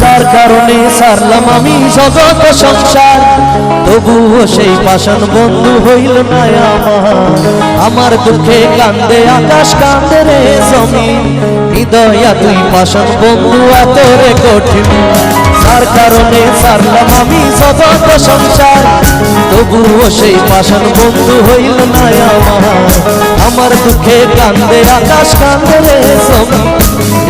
যার কারণে সারলাম আমি জগত সংসার। তবুও সেই পাষাণ বন্ধু হইল না আমার। আমার দুঃখে কান্দে, আকাশ কান্দে রে জমিন। হৃদয়া তুই পাষাণ বন্ধু, এত রে কঠিন। যার কারণে সারলাম আমি জগত সংসার। তবুও সেই পাষাণ বন্ধু হইল না আমার। আমার দুঃখে কান্দে, আকাশ কান্দে রে জমিন।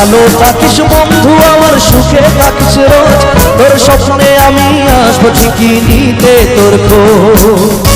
ভালো থাকিস বন্ধু, আমার সুখে থাকিস রোজ। তোর স্বপ্নে আমি আসব ঠিকই নিতে তোর খোঁজ।